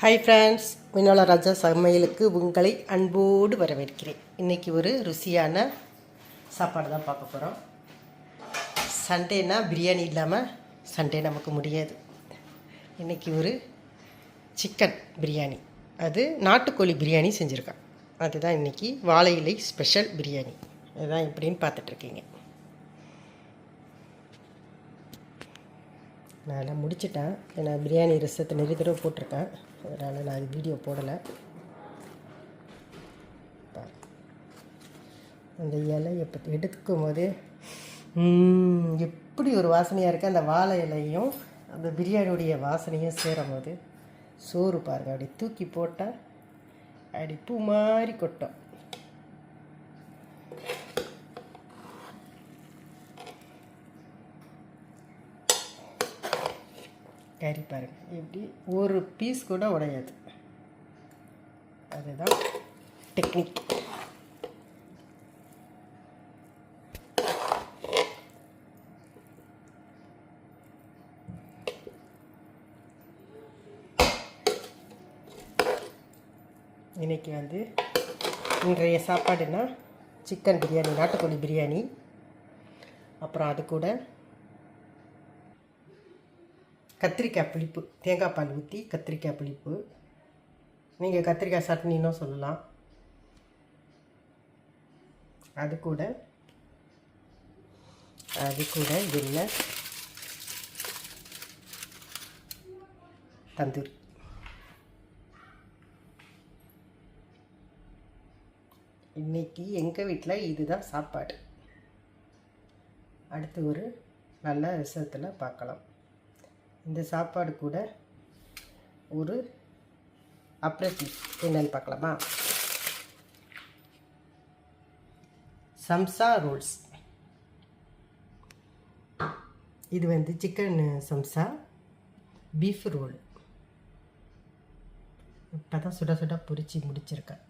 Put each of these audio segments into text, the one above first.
Hi friends மினோலா ராஜா சமையலுக்கு உங்களை அன்போடு வரவேற்கிறேன். இன்றைக்கி ஒரு ருசியான சாப்பாடு தான் பார்க்க போகிறோம் சண்டேனா பிரியாணி இல்லாமல் சண்டே நமக்கு முடியாது. இன்றைக்கி ஒரு சிக்கன் பிரியாணி. அது நாட்டுக்கோழி பிரியாணி செஞ்சுருக்கேன். அதுதான் இன்றைக்கி வாழை இலை ஸ்பெஷல் பிரியாணி. அதுதான் எப்படின்னு பார்த்துட்ருக்கீங்க நான் எல்லாம் முடிச்சிட்டேன். ஏன்னா பிரியாணி ரசத்தை நிறைய தடவை போட்டிருக்கேன். அதனால் நான் வீடியோ போடலை. பாரு. அந்த இலையை பற்றி எடுக்கும் போது எப்படி ஒரு வாசனையாக இருக்குது அந்த வாழை இலையும் அந்த பிரியாணியுடைய வாசனையும் சேரும் போது சோறு பாருங்கள் அப்படி தூக்கி போட்டால் அப்படி பூ மாதிரி கொட்டும். கறி பாருங்கள் எப்படி ஒரு பீஸ் கூட உடையாது. அதுதான் டெக்னிக் இன்றைக்கி வந்து இன்றைய சாப்பாடுனா சிக்கன் பிரியாணி நாட்டுக்கோழி பிரியாணி. அப்புறம் அது கூட கத்திரிக்காய் புளிப்பு. தேங்காய் பால் ஊற்றி கத்திரிக்காய் புளிப்பு. நீங்கள் கத்திரிக்காய் சட்னின்னும் சொல்லலாம். அது கூட அது கூட என்ன தந்தூரி. இன்னைக்கு எங்கள் வீட்டில் இதுதான் சாப்பாடு. அடுத்து ஒரு நல்ல விஷயத்தில் பார்க்கலாம். இந்த சாப்பாடு கூட ஒரு அப்ரேட்டிவ் என்னன்னு பார்க்கலாமா? சம்சா ரோல்ஸ். இது வந்து சிக்கன் சம்சா பீஃப் ரோல் இப்போ தான் சுட சுட பொரிச்சு முடிச்சிருக்கேன்.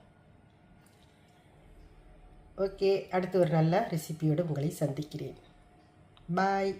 ஓகே அடுத்து ஒரு நல்ல ரெசிபியோடு உங்களை சந்திக்கிறேன். பாய்